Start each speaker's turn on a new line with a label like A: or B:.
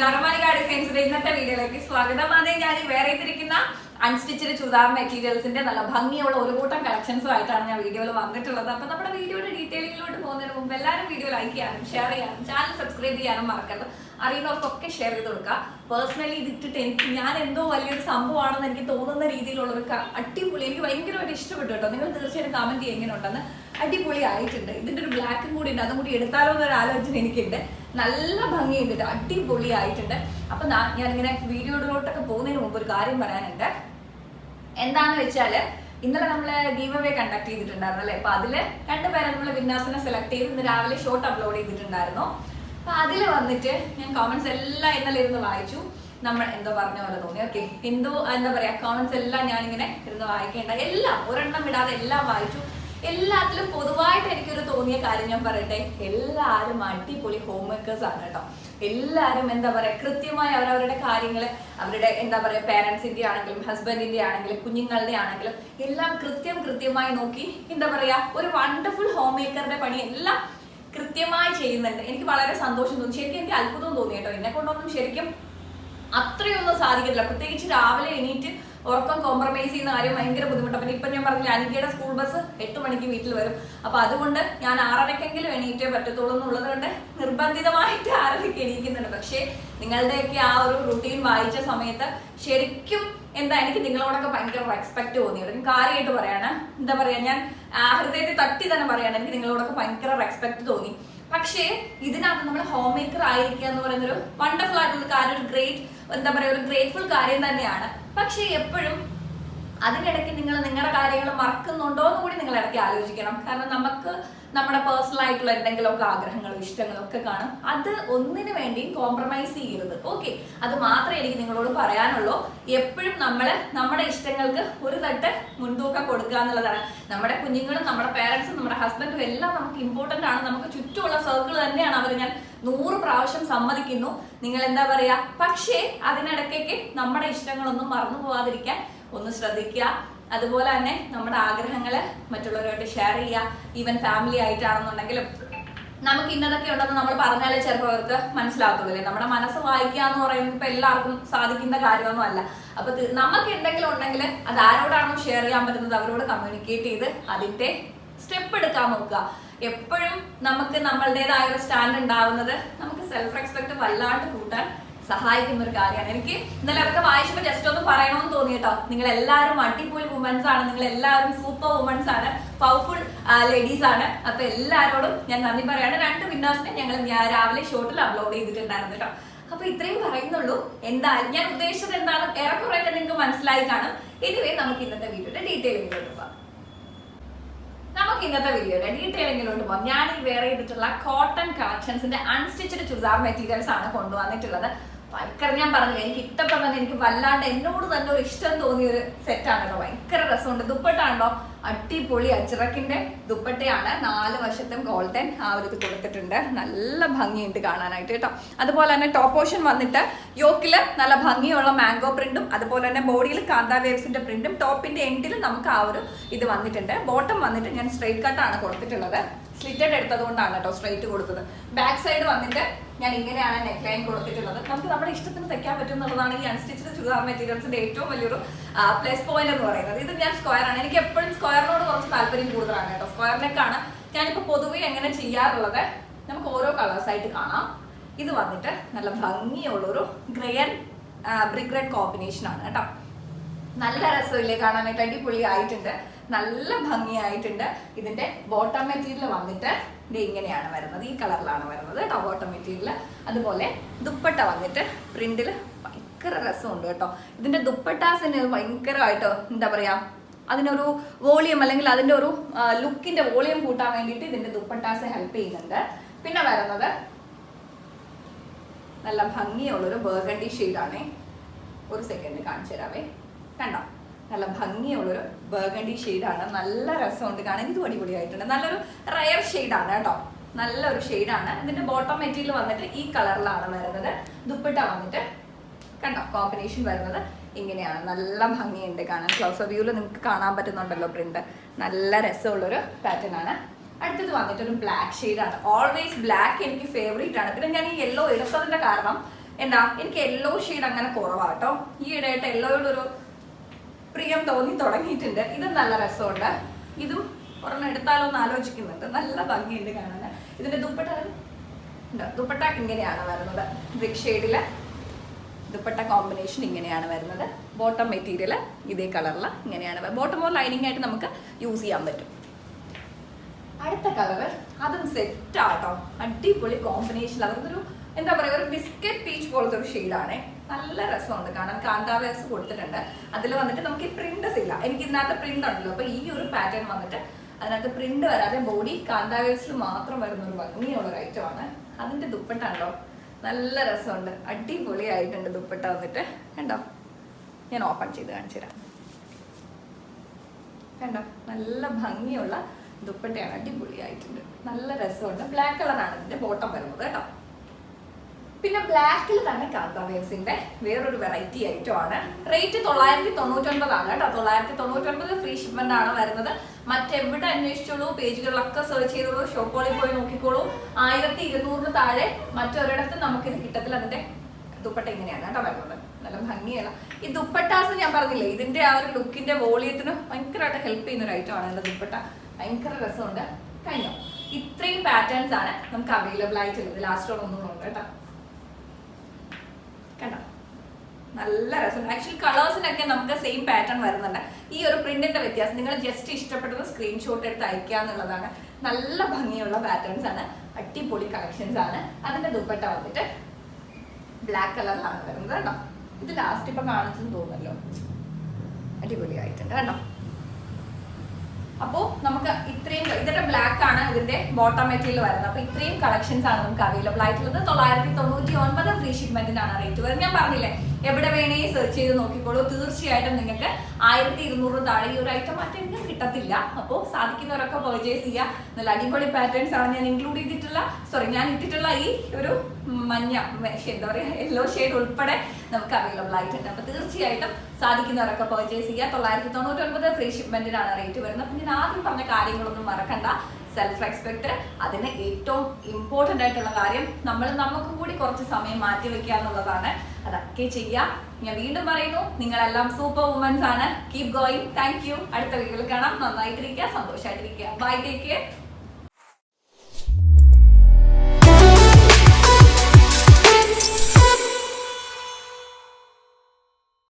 A: നമസ്കാരം മലിക ഇന്നത്തെ വീഡിയോയിലേക്ക് സ്വാഗതം. ഞാൻ വേറെ ഇരിക്കുന്ന അൺസ്റ്റിച്ചഡ് ചുതാർ മെറ്റീരിയൽസിന്റെ നല്ല ഭംഗിയുള്ള ഒരു കൂട്ടം കളക്ഷൻസും ആയിട്ടാണ് ഞാൻ വീഡിയോയിൽ വന്നിട്ടുള്ളത്. അപ്പൊ നമ്മുടെ വീഡിയോയുടെ ഡീറ്റെയിലിങ്ങിലോട്ട് മുമ്പ് എല്ലാവരും വീഡിയോ ലൈക്ക് ചെയ്യാനും ഷെയർ ചെയ്യാനും ചാനൽ സബ്സ്ക്രൈബ് ചെയ്യാനും മറക്കരുത്. അറിയുന്നവർക്കൊക്കെ ഷെയർ ചെയ്ത് കൊടുക്കുക. പേഴ്സണലി ഇതിട്ടിട്ട് എനിക്ക് ഞാൻ എന്തോ വലിയൊരു സംഭവമാണെന്ന് എനിക്ക് തോന്നുന്ന രീതിയിലുള്ള ഒരു അടിപൊളി എനിക്ക് ഭയങ്കരമായിട്ട് ഇഷ്ടപ്പെട്ടു കേട്ടോ. നിങ്ങൾ തീർച്ചയായിട്ടും കമന്റ് ചെയ്യുക എങ്ങനെ ഉണ്ടെന്ന് അടിപൊളി ആയിട്ടുണ്ട്. ഇതിന്റെ ഒരു ബ്ലാക്കും കൂടി ഉണ്ട്. അതും കൂടി എടുത്താലോ എന്നൊരു ആലോചന എനിക്കുണ്ട്. നല്ല ഭംഗിയുണ്ട്. അടിപൊളി ആയിട്ടുണ്ട്. അപ്പൊ ഇങ്ങനെ വീഡിയോയിലോട്ടൊക്കെ പോകുന്നതിന് മുമ്പ് ഒരു കാര്യം പറയാനുണ്ട്. എന്താന്ന് വെച്ചാൽ ഇന്നലെ നമ്മൾ ഗീവ് അവേ കണ്ടക്ട് ചെയ്തിട്ടുണ്ടായിരുന്നു അല്ലേ? അപ്പൊ അതിൽ രണ്ടുപേരെ നമ്മൾ വിന്നാസിനെ സെലക്ട് ചെയ്ത് ഇന്ന് രാവിലെ ഷോർട്ട് അപ്ലോഡ് ചെയ്തിട്ടുണ്ടായിരുന്നു. അപ്പൊ അതിൽ വന്നിട്ട് ഞാൻ കോമന്റ്സ് എല്ലാം ഇന്നലെ ഇരുന്ന് വായിച്ചു. നമ്മൾ എന്തോ പറഞ്ഞ പോലെ തോന്നി. ഓക്കെ എന്തോ എന്താ പറയാ കോമന്റ്സ് എല്ലാം ഞാൻ ഇങ്ങനെ ഇരുന്ന് വായിക്കേണ്ട. എല്ലാം ഒരെണ്ണം വിടാതെ എല്ലാം വായിച്ചു. എല്ലാത്തിലും പൊതുവായിട്ട് എനിക്കൊരു തോന്നിയ കാര്യം ഞാൻ പറയട്ടെ. എല്ലാവരും അടിപൊളി ഹോം മേക്കേഴ്സ് ആണ് കേട്ടോ. എല്ലാവരും എന്താ പറയുക കൃത്യമായി അവരവരുടെ കാര്യങ്ങൾ അവരുടെ എന്താ പറയുക പേരൻസിന്റെ ആണെങ്കിലും ഹസ്ബൻഡിന്റെ ആണെങ്കിലും കുഞ്ഞുങ്ങളുടെ ആണെങ്കിലും എല്ലാം കൃത്യം കൃത്യമായി നോക്കി എന്താ പറയുക ഒരു വണ്ടർഫുൾ ഹോം മേക്കറുടെ പണി എല്ലാം കൃത്യമായി ചെയ്യുന്നുണ്ട്. എനിക്ക് വളരെ സന്തോഷം തോന്നി. ശരിക്കും എനിക്ക് അത്ഭുതം തോന്നി കേട്ടോ. എന്നെ കൊണ്ടൊന്നും ശരിക്കും അത്രയൊന്നും സാധിക്കില്ല പ്രത്യേകിച്ച് രാവിലെ എണീറ്റ് ഉറക്കം കോംപ്രമൈസ് ചെയ്യുന്ന കാര്യം ഭയങ്കര ബുദ്ധിമുട്ടാണ് പിന്നെ ഇപ്പൊ ഞാൻ പറഞ്ഞില്ല അനിക്കയുടെ സ്കൂൾ ബസ് എട്ട് മണിക്ക് വീട്ടിൽ വരും. അപ്പൊ അതുകൊണ്ട് ഞാൻ ആറരക്കെങ്കിലും എണീറ്റേ പറ്റത്തുള്ളൂ എന്നുള്ളത് കൊണ്ട് നിർബന്ധിതമായിട്ട് ആറരയ്ക്ക് എണീക്കുന്നുണ്ട്. പക്ഷേ നിങ്ങളുടെയൊക്കെ ആ ഒരു റുട്ടീൻ വായിച്ച സമയത്ത് ശരിക്കും എന്താ എനിക്ക് നിങ്ങളോടൊക്കെ ഭയങ്കര റെസ്പെക്ട് തോന്നിയത് ഞാൻ കാര്യമായിട്ട് പറയാണ്. എന്താ പറയാ ഞാൻ ഹൃദയത്തെ തട്ടി തന്നെ പറയാണ് എനിക്ക് നിങ്ങളോടൊക്കെ ഭയങ്കര റെസ്പെക്ട് തോന്നി. പക്ഷേ ഇതിനകത്ത് നമ്മൾ ഹോം മേക്കർ ആയിരിക്കുക എന്ന് പറയുന്ന ഒരു വണ്ടർഫുൾ ആയിട്ടുള്ള കാര്യം ഒരു ഗ്രേറ്റ് എന്താ പറയുക ഒരു ഗ്രേറ്റ്ഫുൾ കാര്യം തന്നെയാണ്. പക്ഷേ എപ്പോഴും അതിനിടയ്ക്ക് നിങ്ങൾ നിങ്ങളുടെ കാര്യങ്ങൾ മറക്കുന്നുണ്ടോ എന്ന് കൂടി നിങ്ങൾ ഇടയ്ക്ക് ആലോചിക്കണം. കാരണം നമുക്ക് നമ്മുടെ പേഴ്സണൽ ആയിട്ടുള്ള എന്തെങ്കിലുമൊക്കെ ആഗ്രഹങ്ങളും ഇഷ്ടങ്ങളും ഒക്കെ കാണും. അത് ഒന്നിനു വേണ്ടിയും കോംപ്രമൈസ് ചെയ്യരുത്. ഓക്കെ അത് മാത്രമേ എനിക്ക് നിങ്ങളോട് പറയാനുള്ളൂ. എപ്പോഴും നമ്മൾ നമ്മുടെ ഇഷ്ടങ്ങൾക്ക് ഒരു തട്ട് മുൻതൂക്കം കൊടുക്കുക എന്നുള്ളതാണ്. നമ്മുടെ കുഞ്ഞുങ്ങളും നമ്മുടെ പേരൻസും നമ്മുടെ ഹസ്ബൻഡും എല്ലാം നമുക്ക് ഇമ്പോർട്ടന്റ് ആണ്. നമുക്ക് ചുറ്റുമുള്ള സർക്കിൾ തന്നെയാണ് അവർ ഞാൻ നൂറ് പ്രാവശ്യം സമ്മതിക്കുന്നു. നിങ്ങൾ എന്താ പറയാ? പക്ഷേ അതിനിടയ്ക്കൊക്കെ നമ്മുടെ ഇഷ്ടങ്ങളൊന്നും മറന്നു പോവാതിരിക്കാൻ ഒന്ന് ശ്രദ്ധിക്കുക. അതുപോലെ തന്നെ നമ്മുടെ ആഗ്രഹങ്ങൾ മറ്റുള്ളവരുമായിട്ട് ഷെയർ ചെയ്യുക. ഈവൻ ഫാമിലി ആയിട്ടാണെന്നുണ്ടെങ്കിലും നമുക്ക് ഇന്നതൊക്കെ ഉണ്ടെന്ന് നമ്മൾ പറഞ്ഞാലേ ചിലപ്പോൾ അവർക്ക് നമ്മുടെ മനസ്സ് വായിക്കുക എന്ന് പറയുന്നത് ഇപ്പൊ എല്ലാവർക്കും സാധിക്കുന്ന കാര്യമൊന്നും അല്ല. അപ്പൊ നമുക്ക് എന്തെങ്കിലും ഉണ്ടെങ്കിൽ അത് ആരോടാണോ ഷെയർ ചെയ്യാൻ പറ്റുന്നത് അവരോട് കമ്മ്യൂണിക്കേറ്റ് ചെയ്ത് അതിന്റെ സ്റ്റെപ്പ് എടുക്കാൻ നോക്കുക. എപ്പോഴും നമുക്ക് നമ്മളുടേതായ ഒരു സ്റ്റാൻഡ് ഉണ്ടാവുന്നത് നമുക്ക് സെൽഫ് റെസ്പെക്ട് വല്ലാണ്ട് കൂട്ടാൻ സഹായിക്കുന്ന ഒരു കാര്യമാണ്. എനിക്ക് ഇന്നലെ അവർക്ക് വായിച്ചപ്പോൾ ജസ്റ്റ് ഒന്ന് പറയണമെന്ന് തോന്നി കേട്ടോ. നിങ്ങൾ എല്ലാവരും അടിപൊളി വുമൻസ് ആണ്. നിങ്ങൾ എല്ലാവരും സൂപ്പർ വുമൻസ് ആണ് പവർഫുൾ ലേഡീസ് ആണ്. അപ്പൊ എല്ലാവരോടും ഞാൻ നന്ദി പറയാണ്. രണ്ട് വിന്നേഴ്സിനെ ഞങ്ങൾ രാവിലെ ഷോട്ടിൽ അപ്ലോഡ് ചെയ്തിട്ടുണ്ടായിരുന്നു കേട്ടോ. അപ്പൊ ഇത്രയും പറയുന്നുള്ളൂ. എന്താ ഞാൻ ഉദ്ദേശിച്ചത് എന്താണ്? ഏറെക്കുറെയൊക്കെ നിങ്ങൾക്ക് മനസ്സിലായി കാണും. ഇതുവേ നമുക്ക് ഇന്നത്തെ വീഡിയോയുടെ ഡീറ്റെയിലിങ്ങിലോട്ട് പോകാം നമുക്ക് ഇന്നത്തെ വീഡിയോയുടെ ഡീറ്റെയിലിങ്ങിലോട്ട് പോകാം ഞാൻ ഈ വേറെ ചെയ്തിട്ടുള്ള കോട്ടൺ കളക്ഷൻസിന്റെ അൺസ്റ്റിച്ചഡ് ചുരിദാർ മെറ്റീരിയൽസ് ആണ് കൊണ്ടുവന്നിട്ടുള്ളത്. ഭയങ്കര ഞാൻ പറഞ്ഞില്ല എനിക്ക് ഇഷ്ടപ്പെട്ട എനിക്ക് വല്ലാണ്ട് എന്നോട് തന്നെ ഒരു ഇഷ്ടം തോന്നിയ ഒരു സെറ്റാണ് കേട്ടോ. ഭയങ്കര രസമുണ്ട്. ദുപ്പട്ടാണല്ലോ. അടിപൊളി അച്ചിറക്കിന്റെ ദുപ്പട്ടയാണ്. നാല് വശത്തും ഗോൾഡൻ ആ ഒരു ഇത് കൊടുത്തിട്ടുണ്ട്. നല്ല ഭംഗിയുണ്ട് കാണാനായിട്ട് കേട്ടോ. അതുപോലെ തന്നെ ടോപ്പ് ഓഷൻ വന്നിട്ട് യോക്കിൽ നല്ല ഭംഗിയുള്ള മാംഗോ പ്രിന്റും അതുപോലെ തന്നെ ബോഡിയിൽ കാന്താ വേവ്സിന്റെ പ്രിന്റും ടോപ്പിന്റെ എൻഡിൽ നമുക്ക് ആ ഒരു ഇത് വന്നിട്ടുണ്ട്. ബോട്ടം വന്നിട്ട് ഞാൻ സ്ട്രൈറ്റ് കട്ടാണ് കൊടുത്തിട്ടുള്ളത്. സ്ലിറ്റഡ് എടുത്തത് കൊണ്ടാണ് കേട്ടോ സ്ട്രൈറ്റ് കൊടുത്തത്. ബാക്ക് സൈഡ് വന്നിട്ട് ഞാൻ ഇങ്ങനെയാണ് നെക്ക് ലൈൻ കൊടുത്തിട്ടുള്ളത്. നമുക്ക് നമ്മുടെ ഇഷ്ടത്തിന് തയ്ക്കാൻ പറ്റും എന്നുള്ളതാണ് ഈ അൺസ്റ്റിച്ചഡ് ചുരിദാർ മെറ്റീരിയൽസിന്റെ ഏറ്റവും വലിയൊരു പ്ലസ് പോയിന്റ് എന്ന് പറയുന്നത്. ഇത് ഞാൻ സ്ക്വയർ ആണ്. എനിക്ക് എപ്പോഴും സ്ക്വയറിനോട് കുറച്ച് താല്പര്യം കൂടുതലാണ് കേട്ടോ. സ്ക്വയർ നെക്കാണ് ഞാനിപ്പോൾ പൊതുവെ എങ്ങനെ ചെയ്യാറുള്ളത്? നമുക്ക് ഓരോ കളേഴ്സ് ആയിട്ട് കാണാം. ഇത് വന്നിട്ട് നല്ല ഭംഗിയുള്ളൊരു ഗ്രേൻ ബ്രിക് റെഡ് കോമ്പിനേഷൻ ആണ് കേട്ടോ. നല്ല രസമില്ലേ കാണാനായിട്ട്? അടിപൊളി ആയിട്ടുണ്ട് നല്ല ഭംഗിയായിട്ടുണ്ട്. ഇതിന്റെ ബോട്ടം മെറ്റീരിയൽ വന്നിട്ട് ഇത് ഇങ്ങനെയാണ് വരുന്നത്. ഈ കളറിലാണ് വരുന്നത് കേട്ടോ ബോട്ടം മെറ്റീരിയൽ അതുപോലെ ദുപ്പട്ട വന്നിട്ട് പ്രിന്റിൽ ഭയങ്കര രസമുണ്ട് കേട്ടോ. ഇതിന്റെ ദുപ്പട്ടാസിന് ഭയങ്കരമായിട്ട് എന്താ പറയാ അതിനൊരു വോളിയം അല്ലെങ്കിൽ അതിന്റെ ഒരു ലുക്കിന്റെ വോളിയം കൂട്ടാൻ വേണ്ടിയിട്ട് ഇതിന്റെ ദുപ്പട്ടാസ് ഹെൽപ്പ് ചെയ്യുന്നുണ്ട്. പിന്നെ വരുന്നത് നല്ല ഭംഗിയുള്ളൊരു ബർഗണ്ടി ഷെയ്ഡാണേ ഒരു സെക്കൻഡ് കാണിച്ചു തരാവേ കണ്ടോ? നല്ല ഭംഗിയുള്ളൊരു ബർഗണ്ടി ഷെയ്ഡാണ് നല്ല രസമുണ്ട്. കാണാൻ ഇത് അടിപൊളിയായിട്ടുണ്ട്. നല്ലൊരു റയർ ഷെയ്ഡാണ് കേട്ടോ. നല്ലൊരു ഷെയ്ഡാണ് ഇതിന്റെ ബോട്ടം മെറ്റീരിയൽ വന്നിട്ട് ഈ കളറിലാണ് വരുന്നത്. ദുപ്പട്ട വന്നിട്ട് കണ്ടോ? കോമ്പിനേഷൻ വരുന്നത് ഇങ്ങനെയാണ്. നല്ല ഭംഗിയുണ്ട് കാണാൻ. ക്ലോസ് വ്യൂവിൽ നിങ്ങൾക്ക് കാണാൻ പറ്റുന്നുണ്ടല്ലോ പ്രിന്റ് നല്ല രസമുള്ളൊരു പാറ്റേൺ ആണ്. അടുത്തത് വന്നിട്ട് ഒരു ബ്ലാക്ക് ആണ്. ഓൾവേസ് ബ്ലാക്ക് എനിക്ക് ഫേവറേറ്റ് ആണ്. പിന്നെ ഞാൻ ഈ യെല്ലോ എടുത്തതിന്റെ കാരണം എന്താ? എനിക്ക് യെല്ലോ ഷെയ്ഡ് അങ്ങനെ കുറവാട്ടോ ഈ ഇടയായിട്ട് യെല്ലോയോടൊരു പ്രിയം തോന്നി തുടങ്ങിയിട്ടുണ്ട്. ഇതും നല്ല രസമുണ്ട്. ഇതും ഒരെണ്ണം എടുത്താലോ എന്ന് ആലോചിക്കുന്നുണ്ട്. നല്ല ഭംഗിയുണ്ട് കാണാൻ. ഇതിന്റെ ദുപ്പട്ട ഉണ്ട്? ദുപ്പട്ട ഇങ്ങനെയാണ് വരുന്നത്. ബ്രിക് ഷെയ്ഡിൽ ദുപ്പട്ട കോമ്പിനേഷൻ ഇങ്ങനെയാണ് വരുന്നത്. ബോട്ടം മെറ്റീരിയൽ ഇതേ കളറിൽ ഇങ്ങനെയാണ് ബോട്ടം ഓർ ലൈനിങ് ആയിട്ട് നമുക്ക് യൂസ് ചെയ്യാൻ പറ്റും. അടുത്ത കളറ് അതും സെറ്റ് ആട്ടോ. അടിപൊളി കോമ്പിനേഷൻ അവർക്കൊരു എന്താ പറയുക ഒരു ബിസ്ക്കറ്റ് പീച്ച് പോലത്തെ ഒരു ഷെയ്ഡാണ് നല്ല രസമുണ്ട് കാണാൻ. കാന്താവേസ് കൊടുത്തിട്ടുണ്ട്. അതിൽ വന്നിട്ട് നമുക്ക് ഈ പ്രിന്റസ് ഇല്ല എനിക്ക് ഇതിനകത്ത് പ്രിന്റ് ഉണ്ടല്ലോ. അപ്പൊ ഈ ഒരു പാറ്റേൺ വന്നിട്ട് അതിനകത്ത് പ്രിന്റ് വരാതെ ബോഡി കാന്താവേസിൽ മാത്രം വരുന്ന ഒരു ഭംഗിയുള്ള ഒരു ഐറ്റം ആണ്. അതിന്റെ ദുപ്പട്ട ഉണ്ടോ നല്ല രസമുണ്ട്. അടിപൊളിയായിട്ടുണ്ട് ദുപ്പട്ട വന്നിട്ട്. കണ്ടോ? ഞാൻ ഓപ്പൺ ചെയ്ത് കാണിച്ചു തരാം. കണ്ടോ? നല്ല ഭംഗിയുള്ള ദുപ്പട്ടയാണ്. അടിപൊളിയായിട്ടുണ്ട്. നല്ല രസമുണ്ട്. ബ്ലാക്ക് കളറാണ് ഇതിന്റെ ബോട്ടം വരുന്നത് പിന്നെ ബ്ലാക്കിൽ തന്നെ കാന്താവേസിന്റെ വേറൊരു വെറൈറ്റി ഐറ്റം ആണ് റേറ്റ് തൊള്ളായിരത്തി ആണ് കേട്ടോ. തൊള്ളായിരത്തി തൊണ്ണൂറ്റൊൻപത് ഫ്രീ ഷിപ്മെന്റ് ആണ് വരുന്നത്. മറ്റെവിടെ അന്വേഷിച്ചോളൂ പേജുകളിലൊക്കെ സെർച്ച് ചെയ്തോളൂ ഷോപ്പുകളിൽ പോയി നോക്കിക്കോളൂ. ആയിരത്തി ഇരുന്നൂറിന് താഴെ മറ്റൊരിടത്ത് നമുക്കിത് കിട്ടത്തില്ല. അതിന്റെ ദുപ്പട്ട ഇങ്ങനെയാണ് കേട്ടോ വരുന്നത്. നല്ല ഭംഗിയല്ല ഈ ദുപ്പട്ടാസ് ഞാൻ പറഞ്ഞില്ലേ ഇതിന്റെ ആ ഒരു ലുക്കിന്റെ വോളിയത്തിന് ഭയങ്കരമായിട്ട് ഹെൽപ്പ് ചെയ്യുന്ന ഒരു ഐറ്റം ആണ് എന്റെ ദുപ്പട്ട. ഭയങ്കര രസമുണ്ട്. കഴിഞ്ഞു? ഇത്രയും പാറ്റേൺസ് ആണ് നമുക്ക് അവൈലബിൾ ആയിട്ടുള്ളത്. ലാസ്റ്റ് ഒന്നും ഉണ്ട് കേട്ടോ കണ്ടോ നല്ല രസം. ആക്ച്വലി കളേഴ്സിനൊക്കെ നമുക്ക് സെയിം പാറ്റേൺ വരുന്നുണ്ട്. ഈ ഒരു പ്രിന്റിന്റെ വ്യത്യാസം നിങ്ങൾ ജസ്റ്റ് ഇഷ്ടപ്പെട്ടത് സ്ക്രീൻഷോട്ട് എടുത്ത് അയക്കുക എന്നുള്ളതാണ്. നല്ല ഭംഗിയുള്ള പാറ്റേൺസ് ആണ്. അടിപൊളി കളക്ഷൻസ് ആണ്. അതിന്റെ ദുപ്പട്ട വന്നിട്ട് ബ്ലാക്ക് കളറിലാണ് വരുന്നത് കേട്ടോ. ഇത് ലാസ്റ്റ് ഇപ്പൊ കാണിച്ചെന്ന് തോന്നുന്നല്ലോ അടിപൊളിയായിട്ടുണ്ട് കേട്ടോ. അപ്പോൾ നമുക്ക് ഇത്രയും ഇതിന്റെ ബ്ലാക്ക് ആണ് ഇതിന്റെ ബോട്ടം മെറ്റീരിയൽ വരുന്നത്. അപ്പൊ ഇത്രയും കളക്ഷൻസ് ആണ് നമുക്ക് അവൈലബിൾ ആയിട്ടുള്ളത്. തൊള്ളായിരത്തി തൊണ്ണൂറ്റി ഒൻപത് ഫ്രീ ഷിപ്മെന്റിനാണ് റേറ്റ് വരുന്നത്. ഞാൻ പറഞ്ഞില്ലേ എവിടെ വേണേ സെർച്ച് ചെയ്ത് നോക്കിക്കോളൂ. തീർച്ചയായിട്ടും നിങ്ങൾക്ക് ആയിരത്തി ഇരുന്നൂറ് താഴെ ഈ ഒരു ഐറ്റം മറ്റെങ്കിലും കിട്ടത്തില്ല. അപ്പോൾ സാധിക്കുന്നവരൊക്കെ പെർച്ചേസ് ചെയ്യുക. നല്ല അടിപൊളി പാറ്റേൺസ് ആണ് ഞാൻ ഇൻക്ലൂഡ് ചെയ്തിട്ടുള്ള സോറി ഞാൻ ഇട്ടിട്ടുള്ള ഈ ഒരു മഞ്ഞ എന്താ പറയുക യെല്ലോ ഷെയ്ഡ് ഉൾപ്പെടെ നമുക്ക് അവൈലബിൾ ആയിട്ടുണ്ട്. അപ്പോൾ തീർച്ചയായിട്ടും സാധിക്കുന്നവരൊക്കെ പെർച്ചേസ് ചെയ്യുക. തൊള്ളായിരത്തി തൊണ്ണൂറ്റി ഒൻപത് ഫ്രീ ഷിപ്മെന്റിനാണ് റേറ്റ് വരുന്നത്. അപ്പം ആദ്യം പറഞ്ഞ കാര്യങ്ങളൊന്നും മറക്കണ്ട. സെൽഫ് റെസ്പെക്ട് അതിന് ഏറ്റവും ഇമ്പോർട്ടന്റ് ആയിട്ടുള്ള കാര്യം നമ്മൾ നമുക്കും കൂടി കുറച്ച് സമയം മാറ്റി വെക്കുക എന്നുള്ളതാണ്. അതൊക്കെ ചെയ്യാം. ഞാൻ വീണ്ടും പറയുന്നു നിങ്ങളെല്ലാം സൂപ്പർ വുമൻസ് ആണ്. കീപ് ഗോയിങ് താങ്ക് യു അടുത്ത വീട്ടിൽ കാണാം. നന്നായിട്ടിരിക്കുക സന്തോഷമായിട്ടിരിക്കുക ബൈ ടേക്ക് കെയർ